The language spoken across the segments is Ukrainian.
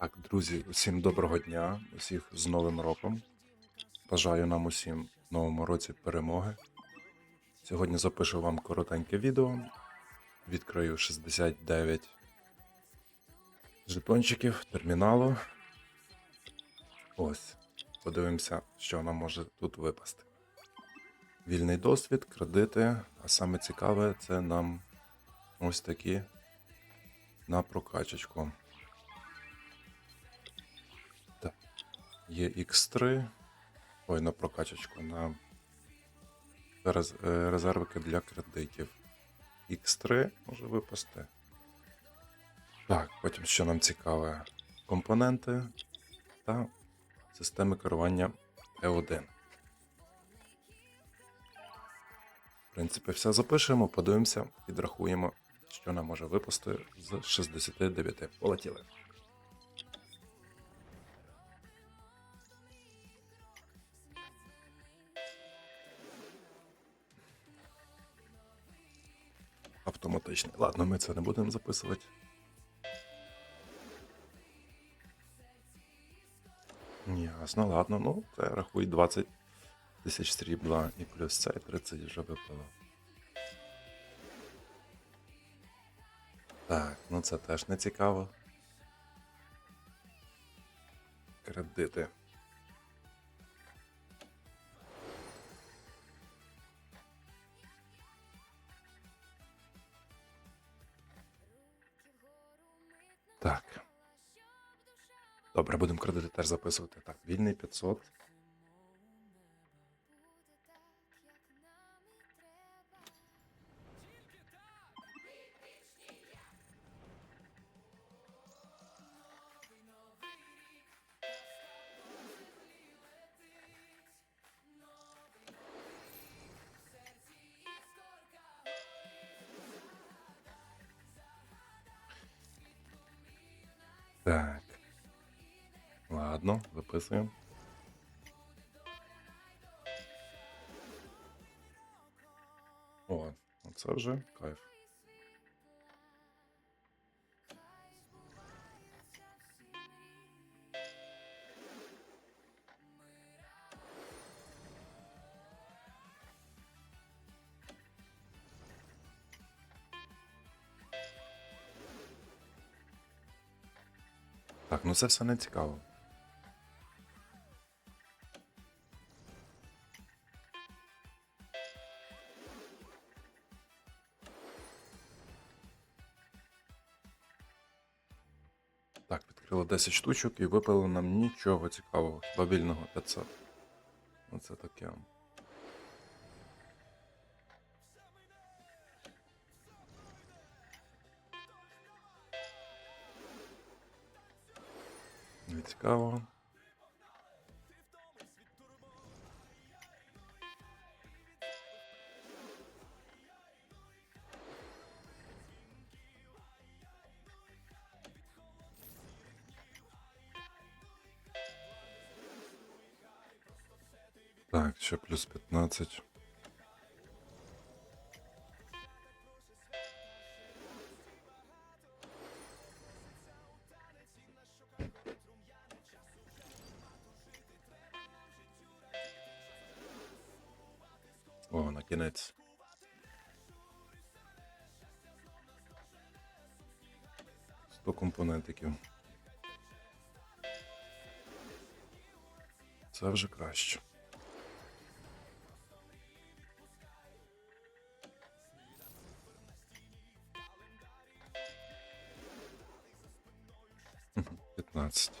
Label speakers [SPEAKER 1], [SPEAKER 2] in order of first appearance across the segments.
[SPEAKER 1] Так, друзі, усім доброго дня, усіх з Новим роком. Бажаю нам усім в новому році перемоги. Сьогодні запишу вам коротеньке відео. Відкрию 69 жетончиків терміналу. Ось. Подивимося, що нам може тут випасти. Вільний досвід, кредити, а саме цікаве це нам ось такі на прокачечку. Є X3. Ой, на прокачечку, на е, резервики для кредитів. X3 може випасти. Так, потім що нам цікаве? Компоненти та системи керування E1. В принципі, все запишемо, подивимося, підрахуємо, що нам може випасти з 69. Полетіли. Автоматичний. Ладно, ми це не будемо записувати. Ясно, ладно, ну, це рахуй 20 тисяч срібла і плюс це 30 вже випало. Так, ну це теж не цікаво. Кредити. Добре, будемо кредити теж записувати. Так, вільний 500. Так. Ладно, записуємо. О, це вже кайф. Так, ну це все не цікаво. Відкрило 10 штучок і випало нам нічого цікавого. Хіба вільного 500. Оце таке. Цікаво. Так, ще плюс 15. О, на кінець. Сто компонентиків. Це вже краще. 15.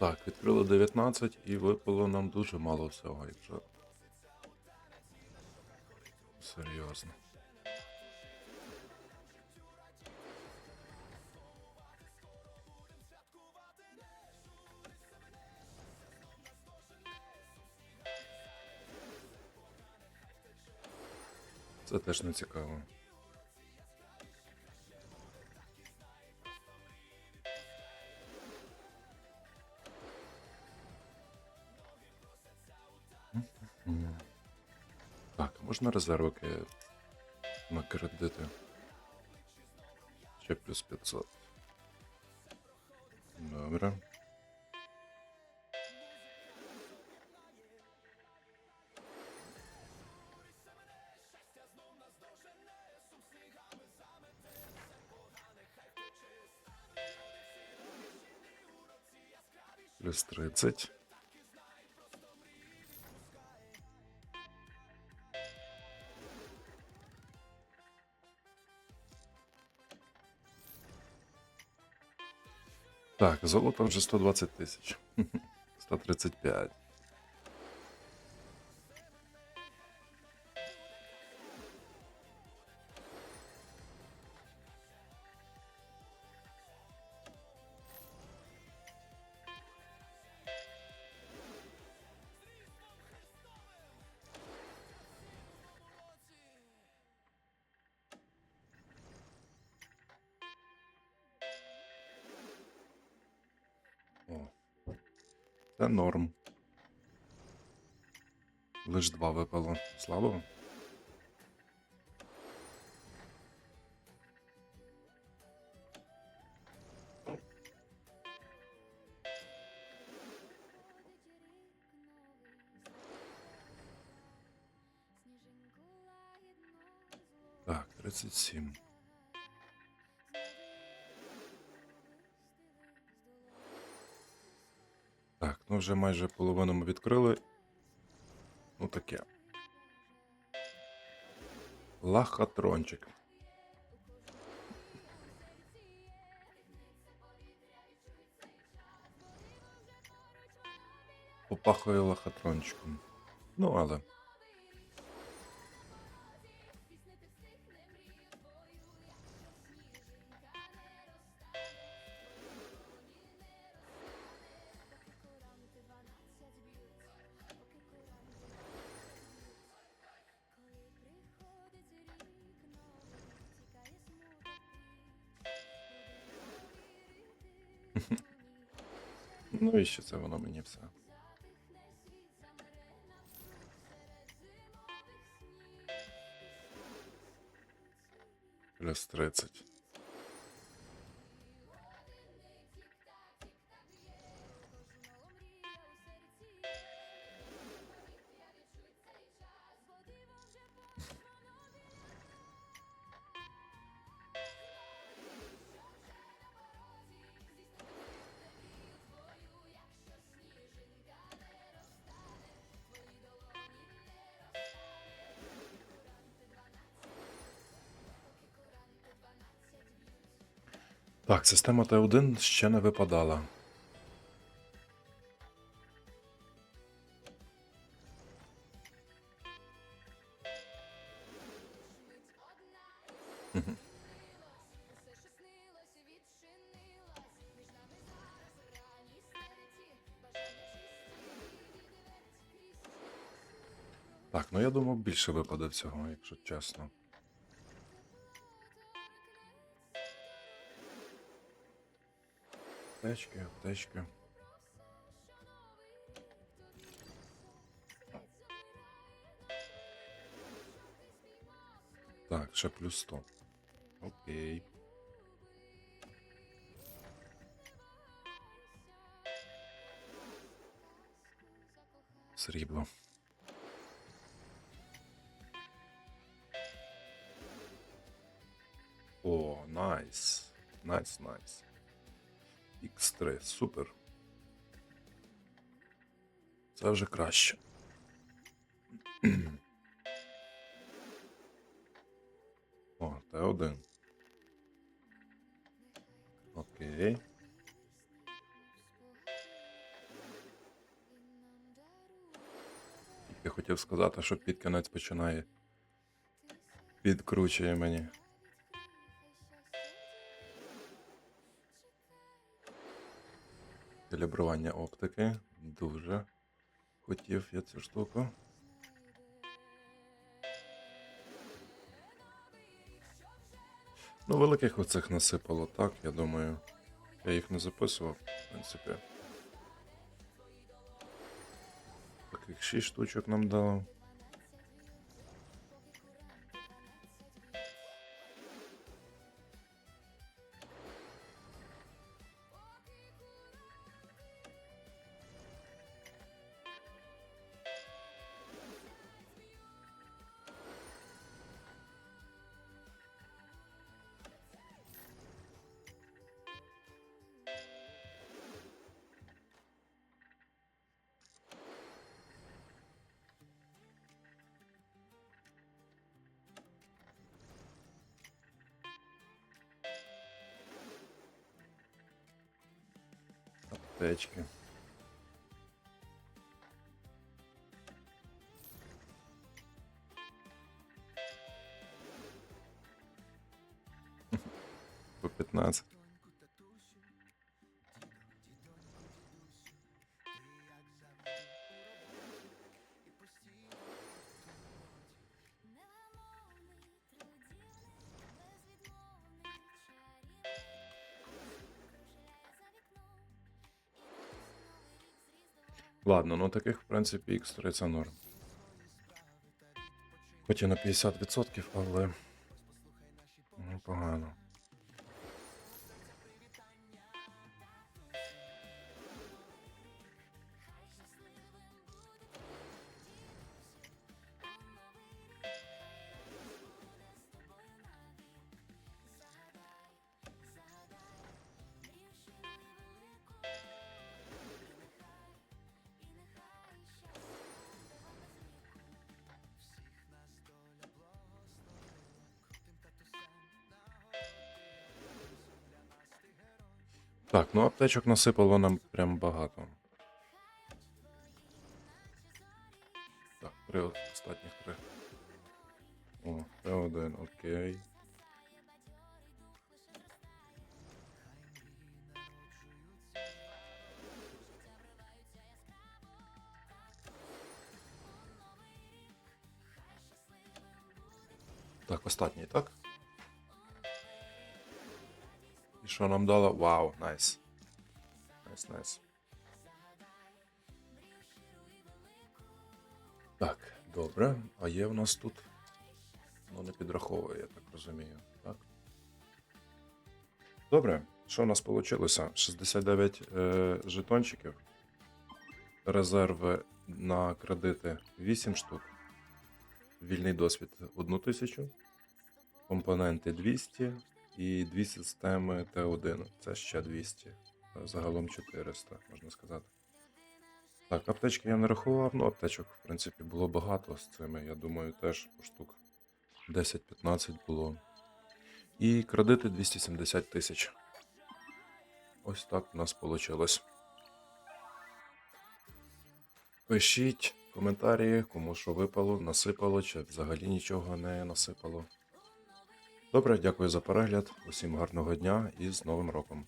[SPEAKER 1] Так, відкрило 19 і випало нам дуже мало всього, якщо. Серйозно. Це теж не цікаво. Так, можна резервики на кредити. Ще плюс 500. Добре. Плюс 30. Так, золото вже 120 тисяч. 135. Це норм. Лиш два випало. Слабо? Так, 37. Ну вже майже половину ми відкрили. Ну таке. Лахатрончик. Попахує лахатрончиком. Ну, але. Ну і що це воно мені все. Плюс 30. Так, система Т1 ще не випадала. Так, ну я думав більше випаде всього, якщо чесно. Аптечки, аптечки. Так, ще плюс 100. Окей. Срібло. О, найс. Найс, найс. X3, супер. Це вже краще. О, Т1. Окей. Я хотів сказати, що під кінець починає. Підкручує мені. Калібрування оптики. Дуже хотів я цю штуку. Ну, великих оцих насипало так, я думаю. Я їх не записував, в принципі. Таких 6 штучок нам дало. Аптечки. Ладно, ну таких, в принципі, X3 це норм. Хоч і на 50%, але Так, ну аптечок насипало нам прям багато. Так, три останніх три. О, ще один, окей. Так, останній, так? Що нам дало? Вау, найс. Найс, найс. Так, добре. А є в нас тут. Ну, не підраховує, я так розумію. Так. Добре. Що в нас вийшло? 69 е, жетончиків. Резерви на кредити 8 штук. Вільний досвід 1000. Компоненти 200 і дві системи Т1. Це ще 200. Загалом 400, можна сказати. Так, аптечки я не рахував, ну аптечок, в принципі, було багато з цими. Я думаю, теж по штук 10-15 було. І кредити 270 тисяч. Ось так у нас вийшло. Пишіть коментарі, кому що випало, насипало, чи взагалі нічого не насипало. Добре, дякую за перегляд. Усім гарного дня і з Новим роком.